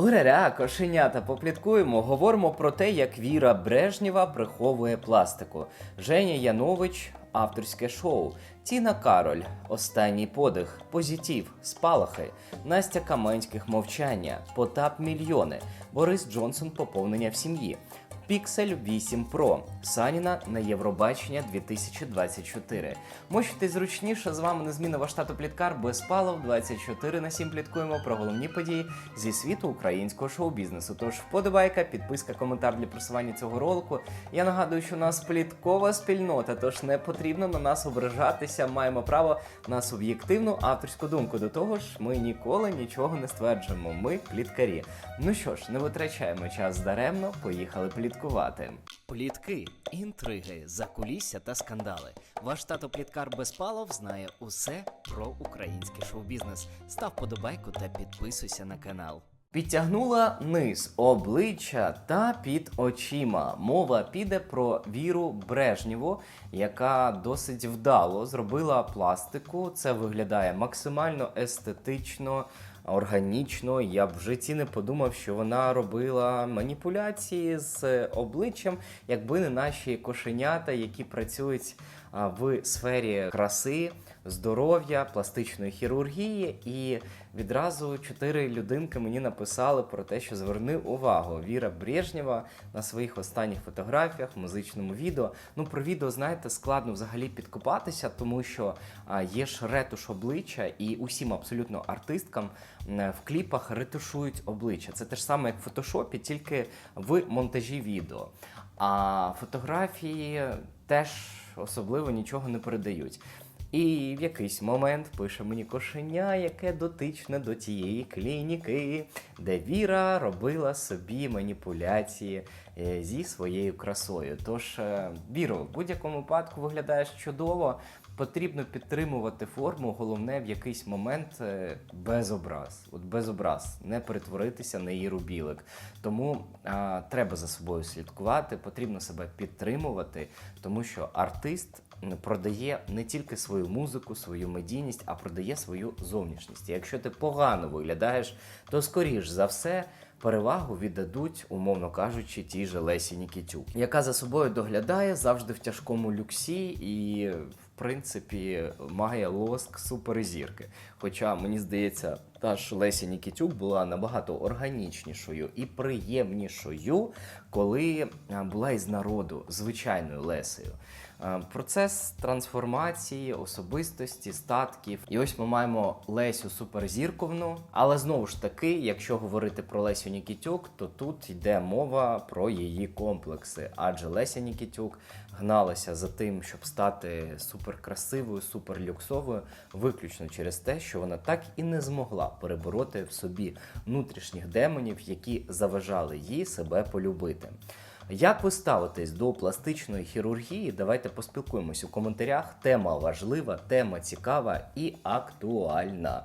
Ураря, кошенята, попліткуємо. Говоримо про те, як Віра Брежнєва приховує пластику. Женя Янович, авторське шоу. Тіна Кароль, останній подих, позитив, спалахи, Настя Каменських мовчання, Потап мільйони, Борис Джонсон поповнення в сім'ї. Pixel 8 Pro, Саніна на Євробачення 2024. Можете зручніше з вами незмінного штату Пліткар без палов 24 на 7 пліткуємо про головні події зі світу українського шоу-бізнесу. Тож вподобайка, підписка, коментар для просування цього ролику. Я нагадую, що у нас пліткова спільнота, тож не потрібно на нас ображатися. Маємо право на суб'єктивну авторську думку. До того ж, ми ніколи нічого не стверджуємо. Ми пліткарі. Ну що ж, не витрачаємо час даремно, поїхали пліткувати. Плітки, інтриги, закулісся та скандали. Ваш тато Пліткар Безпалов знає усе про український шоу-бізнес. Став подобайку та підписуйся на канал. Підтягнула низ обличчя та під очима. Мова піде про Віру Брежнєву, яка досить вдало зробила пластику. Це виглядає максимально естетично, органічно. Я б в житті не подумав, що вона робила маніпуляції з обличчям, якби не наші кошенята, які працюють в сфері краси, здоров'я, пластичної хірургії. І відразу чотири людинки мені написали про те, що зверни увагу. Віра Брежнєва на своїх останніх фотографіях, музичному відео. Ну про відео, знаєте, складно взагалі підкопатися, тому що є ж ретуш обличчя, і усім абсолютно артисткам в кліпах ретушують обличчя. Це те ж саме, як в фотошопі, тільки в монтажі відео. А фотографії теж особливо нічого не передають. І в якийсь момент пише мені кошеня, яке дотичне до тієї клініки, де Віра робила собі маніпуляції е, зі своєю красою. Тож, е, Віро, в будь-якому випадку виглядаєш чудово. Потрібно підтримувати форму, головне в якийсь момент е, без образ. От без образ, не перетворитися на її рубілик. Тому а, треба за собою слідкувати, потрібно себе підтримувати, тому що артист продає не тільки свою музику, свою медійність, а продає свою зовнішність. І якщо ти погано виглядаєш, то скоріш за все. Перевагу віддадуть, умовно кажучи, тій же Лесі Нікітюк, яка за собою доглядає завжди в тяжкому люксі і, в принципі, має лоск суперзірки. Хоча мені здається, та ж Леся Нікітюк була набагато органічнішою і приємнішою, коли була із народу звичайною Лесею. Е, Процес трансформації, особистості, статків. І ось ми маємо Лесю суперзірковну. Але знову ж таки, якщо говорити про Лесю Нікітюк, то тут йде мова про її комплекси. Адже Леся Нікітюк гналася за тим, щоб стати суперкрасивою, суперлюксовою, виключно через те, що вона так і не змогла перебороти в собі внутрішніх демонів, які заважали їй себе полюбити. Як ви ставитесь до пластичної хірургії? Давайте поспілкуємось у коментарях. Тема важлива, тема цікава і актуальна.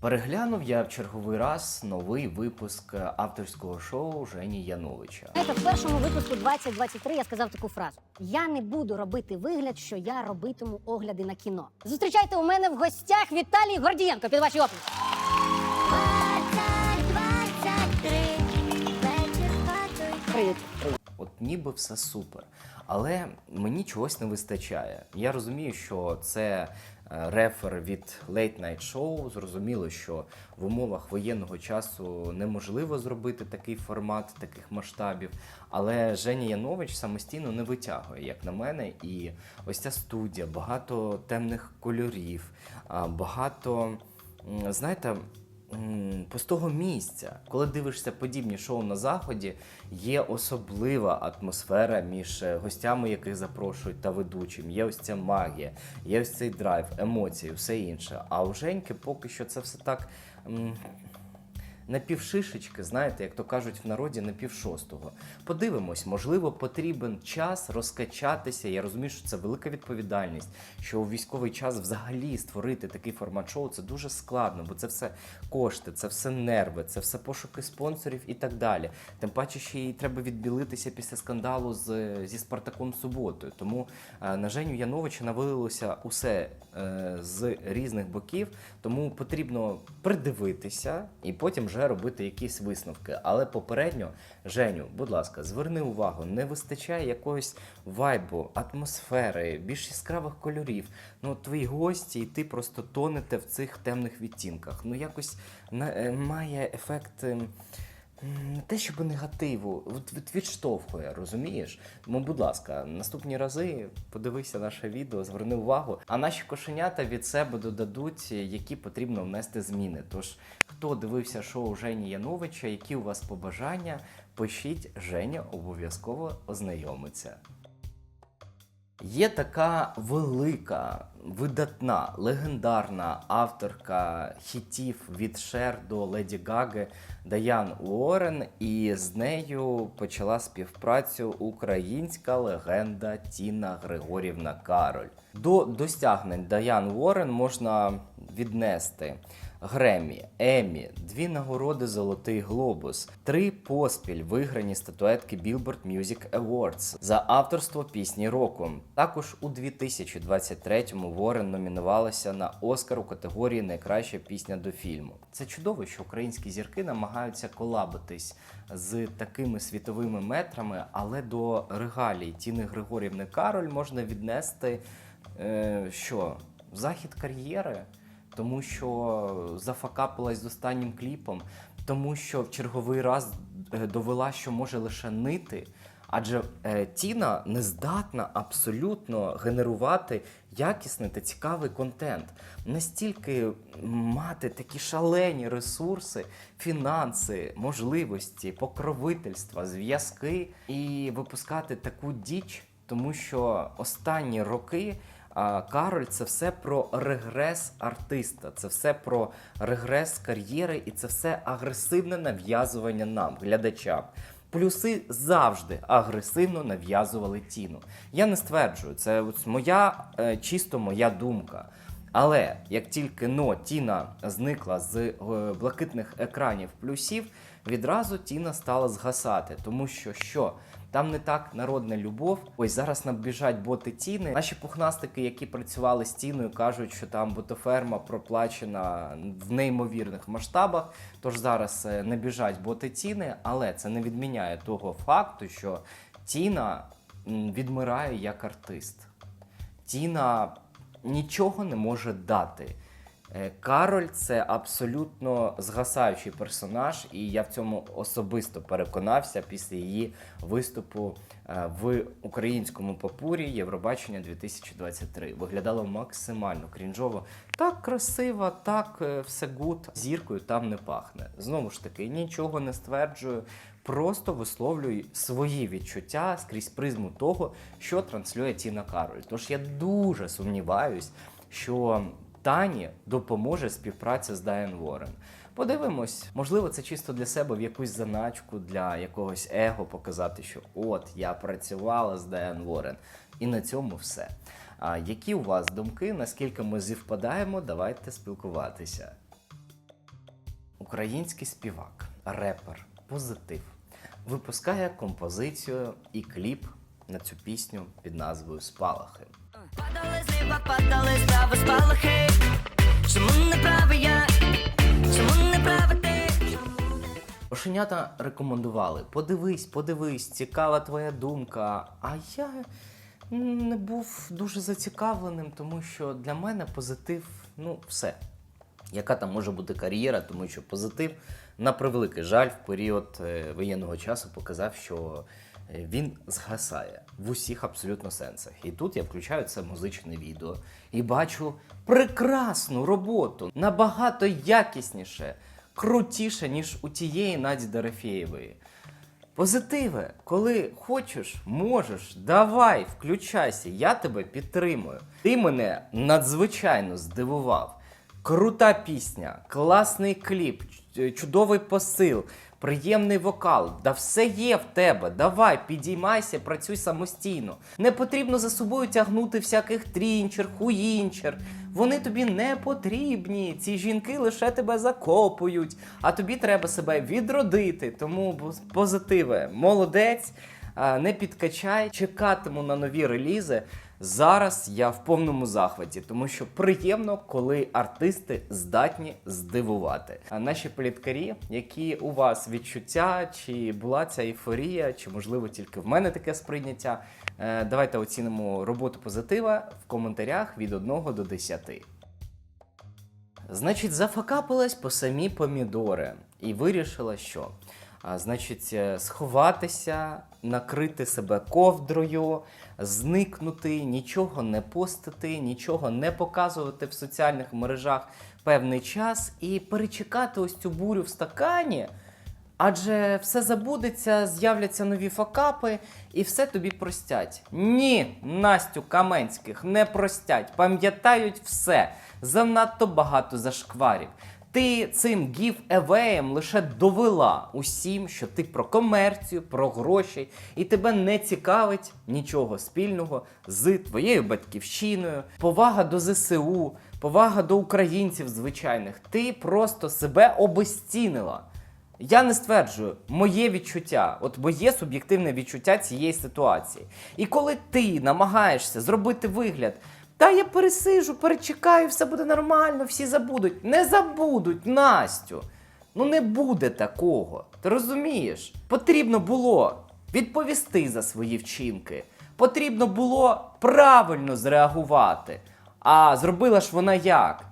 Переглянув я в черговий раз новий випуск авторського шоу Жені Яновича. В першому випуску 2023 я сказав таку фразу: я не буду робити вигляд, що я робитиму огляди на кіно. Зустрічайте у мене в гостях Віталій Гордієнко під ваші оплески. Привіт. От ніби все супер. Але мені чогось не вистачає. Я розумію, що це е, рефер від Late Night Show. Зрозуміло, що в умовах воєнного часу неможливо зробити такий формат, таких масштабів. Але Женя Янович самостійно не витягує, як на мене. І ось ця студія, багато темних кольорів, багато, знаєте. Пустого місця, коли дивишся подібні шоу на заході, є особлива атмосфера між е, гостями, яких запрошують, та ведучим. Є ось ця магія, є ось цей драйв, емоції, все інше. А у Женьки поки що це все так. Напівшишечки, знаєте, як то кажуть в народі, напівшостого. Подивимось, можливо, потрібен час розкачатися. Я розумію, що це велика відповідальність, що у військовий час взагалі створити такий формат шоу це дуже складно, бо це все кошти, це все нерви, це все пошуки спонсорів і так далі. Тим паче, ще й треба відбілитися після скандалу з, зі Спартаком Суботою. Тому е, на Женю Яновича навалилося усе е, з різних боків, тому потрібно придивитися і потім вже робити якісь висновки. Але попередньо, Женю, будь ласка, зверни увагу, не вистачає якогось вайбу, атмосфери, більш яскравих кольорів. Ну, твої гості, і ти просто тонете в цих темних відтінках. Ну, якось е, має ефект. ем, Не те, щоб негативу, від- відштовхує, розумієш? Ну, будь ласка, наступні рази подивися наше відео, зверни увагу. А наші кошенята від себе додадуть, які потрібно внести зміни. Тож, хто дивився шоу Жені Яновича, які у вас побажання, пишіть, Женя обов'язково ознайомиться. Є така велика, видатна, легендарна авторка хітів від Шер до Леді Гаги Даян Уоррен, і з нею почала співпрацю українська легенда Тіна Григорівна Кароль. До досягнень Даян Уоррен можна віднести Гремі, Емі, дві нагороди Золотий Глобус, три поспіль виграні статуетки Billboard Music Awards за авторство пісні року. Також у 2023-му Ворен номінувалася на Оскар у категорії Найкраща пісня до фільму. Це чудово, що українські зірки намагаються колабитись з такими світовими метрами, але до регалій Тіни Григорівни Кароль можна віднести е, що захід кар'єри тому що зафакапилась з останнім кліпом, тому що в черговий раз е, довела, що може лише нити. Адже е, Тіна не здатна абсолютно генерувати якісний та цікавий контент. Настільки мати такі шалені ресурси, фінанси, можливості, покровительства, зв'язки і випускати таку діч, тому що останні роки. Кароль це все про регрес артиста, це все про регрес кар'єри, і це все агресивне нав'язування нам, глядачам. Плюси завжди агресивно нав'язували тіну. Я не стверджую, це ось моя е, чисто моя думка. Але як тільки но Тіна зникла з е, блакитних екранів плюсів, відразу Тіна стала згасати, тому що що там не так народна любов. Ось зараз нам біжать боти Тіни. Наші пухнастики, які працювали з Тіною, кажуть, що там ботоферма проплачена в неймовірних масштабах. Тож зараз е, не біжать боти Тіни, але це не відміняє того факту, що Тіна відмирає як артист. Тіна нічого не може дати. Е, Кароль це абсолютно згасаючий персонаж, і я в цьому особисто переконався після її виступу е, в українському попурі Євробачення 2023. Виглядало максимально крінжово. Так красиво, так е, все гуд. Зіркою там не пахне. Знову ж таки, нічого не стверджую. Просто висловлюю свої відчуття скрізь призму того, що транслює Тіна Кароль. Тож я дуже сумніваюсь, що Тані допоможе співпраця з Дайан Ворен. Подивимось, можливо, це чисто для себе в якусь заначку, для якогось его показати, що от я працювала з Дайан Ворен. І на цьому все. А які у вас думки? Наскільки ми зівпадаємо? Давайте спілкуватися. Український співак, репер, позитив випускає композицію і кліп на цю пісню під назвою Спалахи. Спалахи. Чому не правий я? Чому не правий ти? Рекомендували: подивись, подивись, цікава твоя думка. А я не був дуже зацікавленим, тому що для мене позитив, ну, все. Яка там може бути кар'єра, тому що позитив, на превеликий жаль, в період е, воєнного часу показав, що він згасає в усіх абсолютно сенсах. І тут я включаю це музичне відео і бачу прекрасну роботу, набагато якісніше, крутіше, ніж у тієї Наді Дорофєєвої. Позитиве, коли хочеш, можеш, давай, включайся, я тебе підтримую. Ти мене надзвичайно здивував. Крута пісня, класний кліп, чудовий посил, приємний вокал. Да все є в тебе. Давай, підіймайся, працюй самостійно. Не потрібно за собою тягнути всяких трінчер, хуїнчер. Вони тобі не потрібні. Ці жінки лише тебе закопують, а тобі треба себе відродити. Тому позитиве, молодець. Не підкачай, чекатиму на нові релізи. Зараз я в повному захваті, тому що приємно, коли артисти здатні здивувати. А наші пліткарі, які у вас відчуття, чи була ця ейфорія, чи можливо тільки в мене таке сприйняття. Е, Давайте оцінимо роботу позитива в коментарях від 1 до 10. Значить, зафакапилась по самі помідори і вирішила, що значить, е, сховатися, накрити себе ковдрою, зникнути, нічого не постити, нічого не показувати в соціальних мережах певний час і перечекати ось цю бурю в стакані. Адже все забудеться, з'являться нові факапи і все тобі простять. Ні, Настю Каменських не простять, пам'ятають все. Занадто багато зашкварів. Ти цим гів-евеєм лише довела усім, що ти про комерцію, про гроші, і тебе не цікавить нічого спільного з твоєю батьківщиною, повага до ЗСУ, повага до українців звичайних. Ти просто себе обезцінила. Я не стверджую моє відчуття, от моє суб'єктивне відчуття цієї ситуації. І коли ти намагаєшся зробити вигляд, та я пересижу, перечекаю, все буде нормально, всі забудуть. Не забудуть, Настю. Ну не буде такого. Ти розумієш? Потрібно було відповісти за свої вчинки. Потрібно було правильно зреагувати. А зробила ж вона як?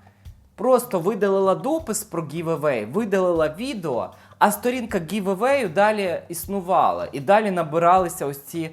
Просто видалила допис про giveaway, видалила відео, а сторінка giveaway далі існувала. І далі набиралися ось ці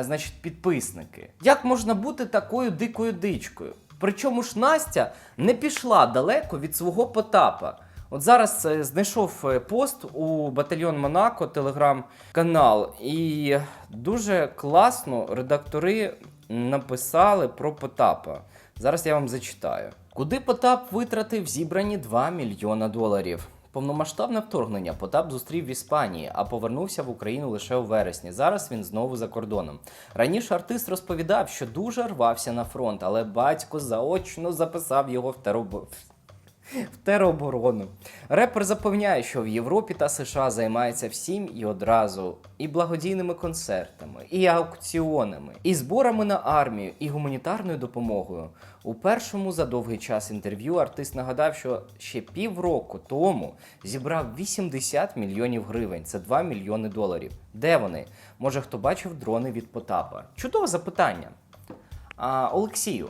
значить, підписники. Як можна бути такою дикою дичкою? Причому ж Настя не пішла далеко від свого Потапа. От зараз е, знайшов е, пост у батальйон Монако, телеграм-канал, і дуже класно редактори написали про Потапа. Зараз я вам зачитаю. Куди Потап витратив зібрані 2 мільйона доларів? Повномасштабне вторгнення Потап зустрів в Іспанії, а повернувся в Україну лише у вересні. Зараз він знову за кордоном. Раніше артист розповідав, що дуже рвався на фронт, але батько заочно записав його в теробо... в тероборону. Репер запевняє, що в Європі та США займається всім і одразу, і благодійними концертами, і аукціонами, і зборами на армію, і гуманітарною допомогою. У першому за довгий час інтерв'ю артист нагадав, що ще півроку тому зібрав 80 мільйонів гривень. Це 2 мільйони доларів. Де вони? Може, хто бачив дрони від Потапа? Чудове запитання. А, Олексію,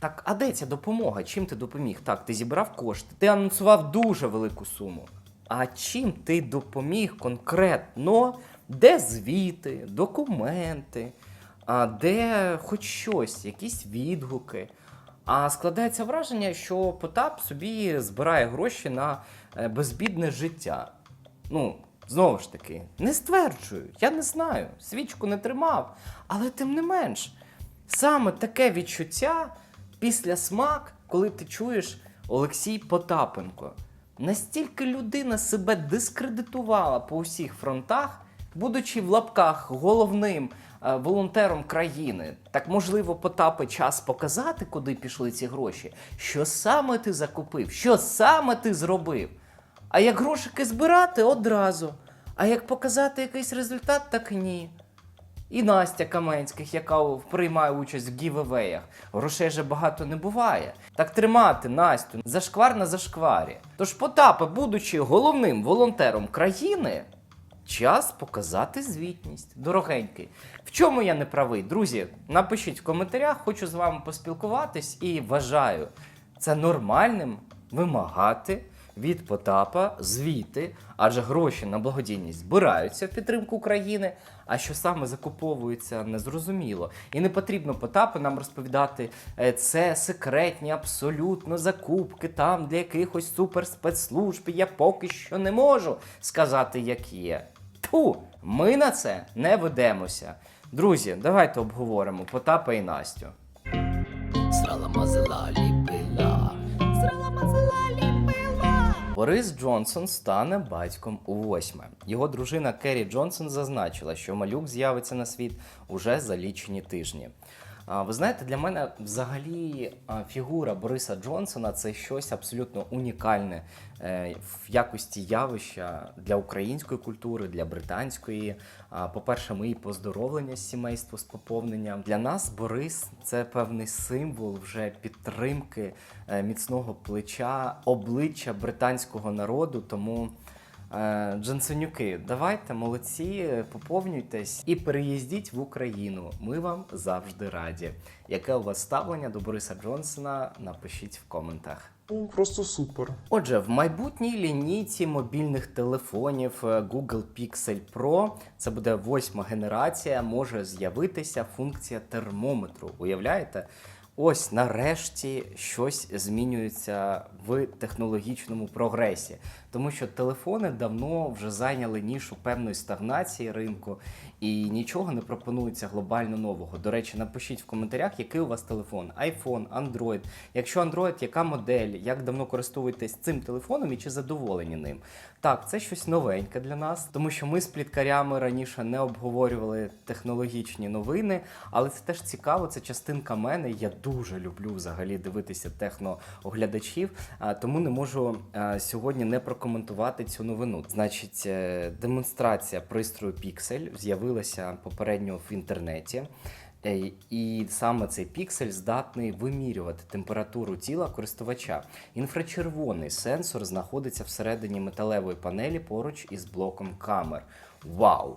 так, а де ця допомога? Чим ти допоміг? Так, ти зібрав кошти, ти анонсував дуже велику суму. А чим ти допоміг конкретно? Де звіти, документи, а де хоч щось, якісь відгуки? А складається враження, що Потап собі збирає гроші на е, безбідне життя. Ну, знову ж таки, не стверджую, я не знаю, свічку не тримав, але тим не менш, саме таке відчуття після смак, коли ти чуєш Олексій Потапенко. Настільки людина себе дискредитувала по усіх фронтах, будучи в лапках головним е, волонтером країни, так можливо, Потапи час показати, куди пішли ці гроші, що саме ти закупив, що саме ти зробив. А як грошики збирати одразу. А як показати якийсь результат, так ні. І Настя Каменських, яка приймає участь в гівевеях. Грошей же багато не буває. Так тримати Настю зашквар на зашкварі. Тож Потапа, будучи головним волонтером країни, час показати звітність. Дорогенький. В чому я не правий? Друзі, напишіть в коментарях, хочу з вами поспілкуватись і вважаю це нормальним вимагати від Потапа звіти, адже гроші на благодійність збираються в підтримку України. А що саме закуповується, незрозуміло. І не потрібно Потапу нам розповідати, «Е, це секретні абсолютно закупки там для якихось суперспецслужб. Я поки що не можу сказати, як є. Ту, ми на це не ведемося. Друзі, давайте обговоримо Потапа і Настю. Борис Джонсон стане батьком у восьме. Його дружина Керрі Джонсон зазначила, що малюк з'явиться на світ уже за лічені тижні. Ви знаєте, для мене взагалі фігура Бориса Джонсона це щось абсолютно унікальне е, в якості явища для української культури, для британської. По-перше, і поздоровлення з сімейству з поповненням. Для нас Борис це певний символ вже підтримки е, міцного плеча, обличчя британського народу. Тому. Е, давайте молодці, поповнюйтесь і переїздіть в Україну. Ми вам завжди раді. Яке у вас ставлення до Бориса Джонсона? Напишіть в коментах. Ну, просто супер. Отже, в майбутній лінійці мобільних телефонів е, Google Pixel Pro, це буде восьма генерація, може з'явитися функція термометру. Уявляєте? Ось нарешті щось змінюється в технологічному прогресі, тому що телефони давно вже зайняли нішу певної стагнації ринку, і нічого не пропонується глобально нового. До речі, напишіть в коментарях, який у вас телефон: iPhone, Android. Якщо Android, яка модель, як давно користуєтесь цим телефоном і чи задоволені ним? Так, це щось новеньке для нас, тому що ми з пліткарями раніше не обговорювали технологічні новини, але це теж цікаво. Це частинка мене. Я дуже люблю взагалі дивитися технооглядачів, тому не можу сьогодні не прокоментувати цю новину. Значить, е, демонстрація пристрою Pixel з'явилася попередньо в інтернеті. Е, І саме цей піксель здатний вимірювати температуру тіла користувача. Інфрачервоний сенсор знаходиться всередині металевої панелі поруч із блоком камер. Вау!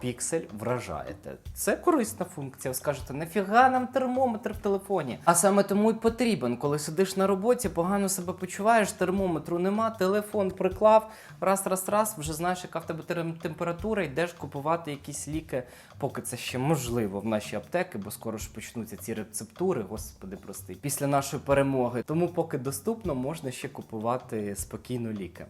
Піксель вражаєте. Це корисна функція. Скажете, нафіга нам термометр в телефоні? А саме тому й потрібен, коли сидиш на роботі, погано себе почуваєш, термометру нема, телефон приклав, раз, раз, раз, вже знаєш, яка в тебе температура, йдеш купувати якісь ліки, поки це ще можливо в наші аптеки, бо скоро ж почнуться ці рецептури, господи, прости, після нашої перемоги. Тому, поки доступно, можна ще купувати спокійно ліки.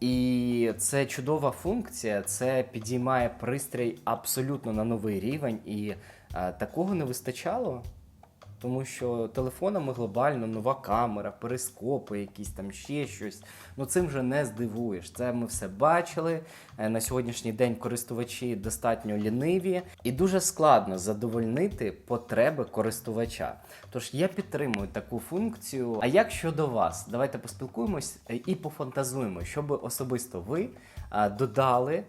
І це чудова функція, це підіймає пристрій абсолютно на новий рівень, і е, такого не вистачало. Тому що телефонами глобально нова камера, перископи, якісь там ще щось. Ну цим вже не здивуєш. Це ми все бачили. Е, На сьогоднішній день користувачі достатньо ліниві і дуже складно задовольнити потреби користувача. Тож я підтримую таку функцію. А як щодо вас? Давайте поспілкуємось е, і пофантазуємо, що би особисто ви додали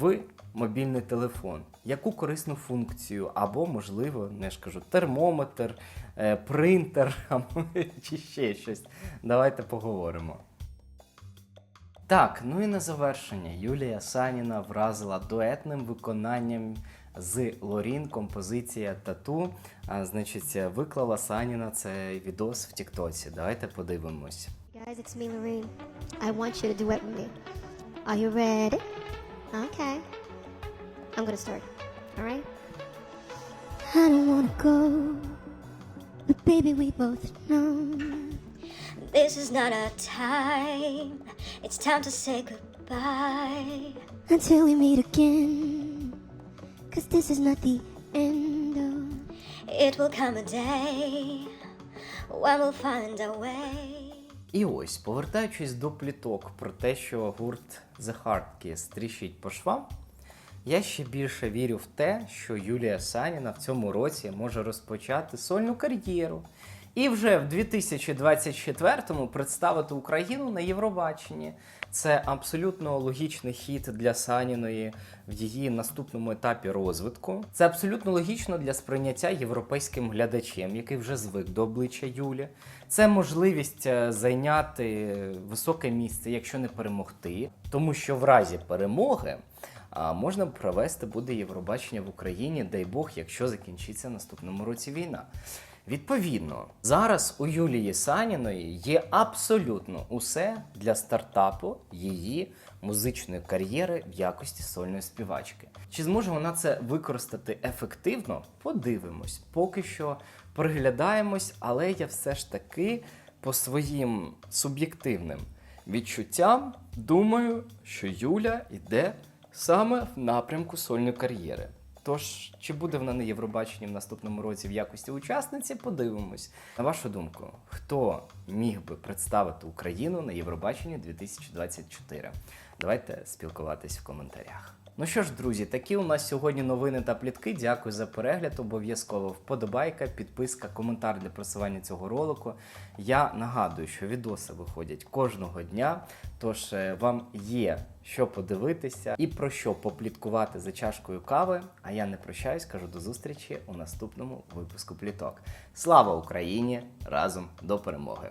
в мобільний телефон. Яку корисну функцію, або, можливо, не ж кажу, термометр, е, принтер чи ще щось. Давайте поговоримо. Так, ну і на завершення Юлія Саніна вразила дуетним виконанням з Лорін композиція Тату. А, значить, виклала Саніна цей відос в Тіктоці. Давайте подивимось. Guys, it's me, Lorene. I want you to duet with me. Are you ready? Okay. I'm gonna start. All right? I don't wanna go, but baby, we both know This is not our time. It's time to say goodbye. until we meet again. Cause this is not the end of. It will come a day when we'll find our way. І ось, повертаючись до пліток про те, що гурт The Hardkiss тріщить по швам, я ще більше вірю в те, що Юлія Саніна в цьому році може розпочати сольну кар'єру. І вже в 2024-му представити Україну на Євробаченні. Це абсолютно логічний хід для Саніної в її наступному етапі розвитку. Це абсолютно логічно для сприйняття європейським глядачем, який вже звик до обличчя Юлі. Це можливість е, зайняти високе місце, якщо не перемогти, тому що в разі перемоги. А можна провести буде Євробачення в Україні, дай Бог, якщо закінчиться наступному році війна. Відповідно, зараз у Юлії Саніної є абсолютно усе для стартапу її музичної кар'єри в якості сольної співачки. Чи зможе вона це використати ефективно? Подивимось. Поки що приглядаємось, але я все ж таки по своїм суб'єктивним відчуттям думаю, що Юля йде саме в напрямку сольної кар'єри. Тож, чи буде вона на Євробаченні в наступному році в якості учасниці, подивимось. На вашу думку, хто міг би представити Україну на Євробаченні 2024? Давайте спілкуватись в коментарях. Ну що ж, друзі, такі у нас сьогодні новини та плітки. Дякую за перегляд. Обов'язково вподобайка, підписка, коментар для просування цього ролику. Я нагадую, що відоси виходять кожного дня. Тож е, вам є що подивитися і про що попліткувати за чашкою кави. А я не прощаюсь, кажу до зустрічі у наступному випуску пліток. Слава Україні! Разом до перемоги!